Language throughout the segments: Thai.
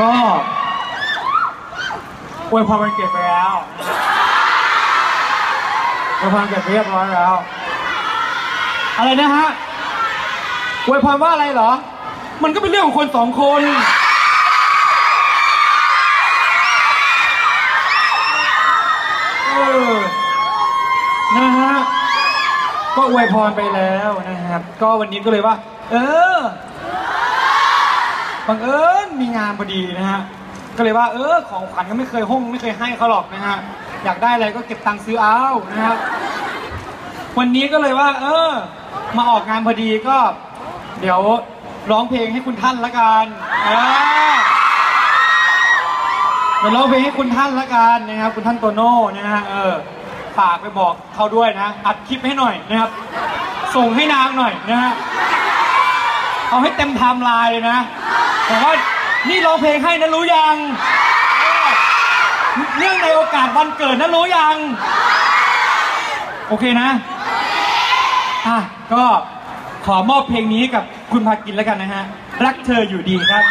ก็อวยพรวันเกิดไปแล้วอวยพรวันเกิดไปเรียบร้อยแล้ว อะไรนะฮะอวยพรว่าอะไรเหรอ มันก็เป็นเรื่องของคนสองคน เออ นะฮะ ก็อวยพรไปแล้วนะครับ ก็วันนี้ก็เลยว่า เออ บังเอิญมีงานพอดีนะฮะ ก็เลยว่าเออของขวัญก็ไม่เคยห้องไม่เคยให้เขาหรอกนะฮะ อยากได้อะไรก็เก็บตังค์ซื้อเอานะครับวันนี้ก็เลยว่า เออ มาออกงานพอดีก็ เดี๋ยวร้องเพลงให้คุณท่านละกันเออเดี๋ยวร้องเพลงให้คุณท่านละกันนะครับ คุณท่านโตโน่นะฮะ เออ ฝากไปบอกเขาด้วยนะ อัดคลิปให้หน่อยนะครับ ส่งให้นางหน่อยนะฮะ เอาให้เต็มไทม์ไลน์เลยนะแต่ว่านี่ร้องเพลงให้นะรู้ยัง เรื่องในโอกาสวันเกิดนะรู้ยัง โอเคนะอะก็ขอมอบเพลงนี้กับคุณพากินแล้วกันนะฮะ รักเธออยู่ดีครับ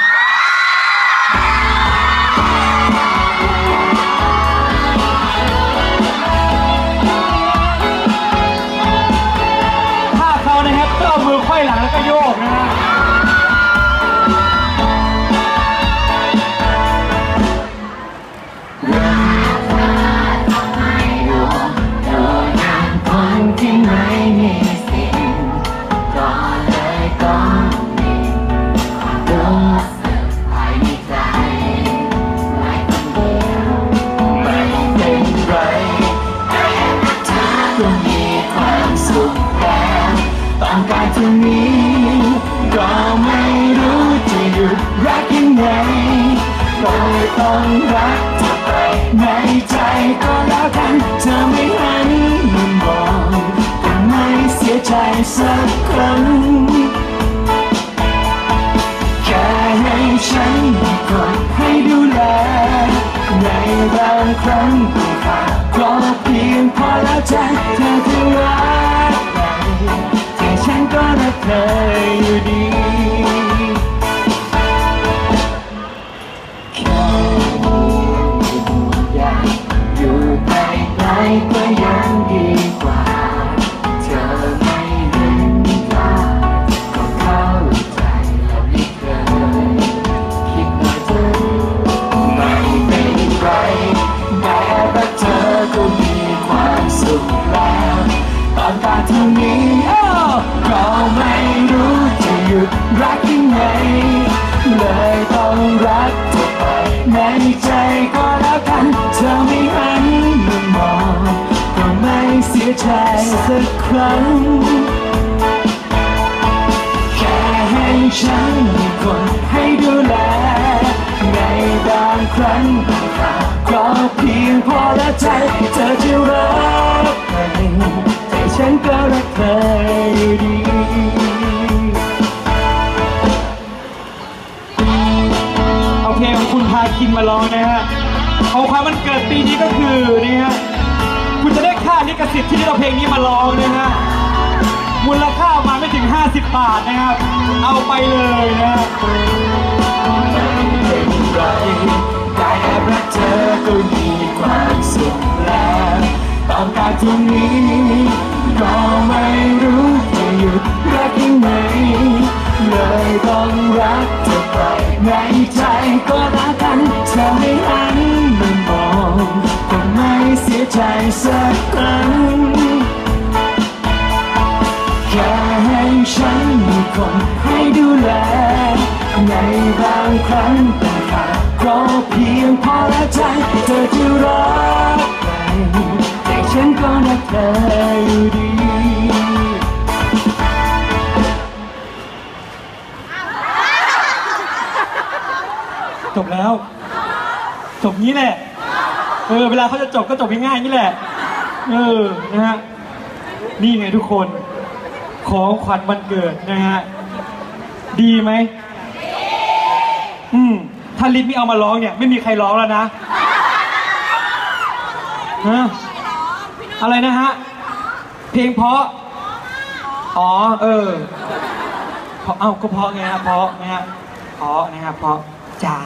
่นี้ก็ไม่รู้จะหยุดรักยังไงก็เลยต้องรักเธอไปในใจก็แล้วกันเธอไม่หันมามองก็ไม่เสียใจสักครั้งแค่ให้ฉันมีคนให้ดูแลในบางครั้งต้องขาดก็เพียงพอแล้วใจเธอจะรักใครแต่ฉัน ก็รักเธออยู่ดีแค่อยากอยู่ใกล้ๆก็ยัง ใจสักครั้ง แค่ให้ฉันมีคนให้ดูแล ในบางครั้งบางคราวก็เพียงพอและใจเธอจะรักใครแต่ฉันก็รักเธออยู่ดีเอาเพลงของคุณพาคินมาร้องนะฮะของความมันเกิดปีนี้ก็คือนี่ฮะ ลิขสิทธิ์ที่เอาเพลงนี้มาร้องนะฮะมูลค่ามาไม่ถึง 50 บาทนะครับ เอาไปเลยนะฮะเป็นไรได้แอบรักเธอก็มีความสุขแล้วตองการตรงนี้ก็ไม่รู้จะหยุดรักยังไงเลยต้องรักเธอไปในใจก็รัก ใจสักครั้งแค่ให้ฉันมีคนให้ดูแล ในบางครั้งแต่ขาดก็เพียงพอและใจเธอจะรักใครแต่ฉันก็รักเธออยู่ดีจบแล้ว จบนี้แหละ เออเวลาเขาจะจบก็จบง่ายๆนี่แหละ เออนะฮะนี่ไงทุกคนของขวัญวันเกิดนะฮะดีไหมอืมถ้าลิศไม่เอามาร้องเนี่ยไม่มีใครร้องแล้วนะฮะอะไรนะฮะเพลงเพราะอ๋อเออเพราะเอ้าก็เพราะไงฮะเพราะนะฮะเพราะนะครับเพราะจ๋า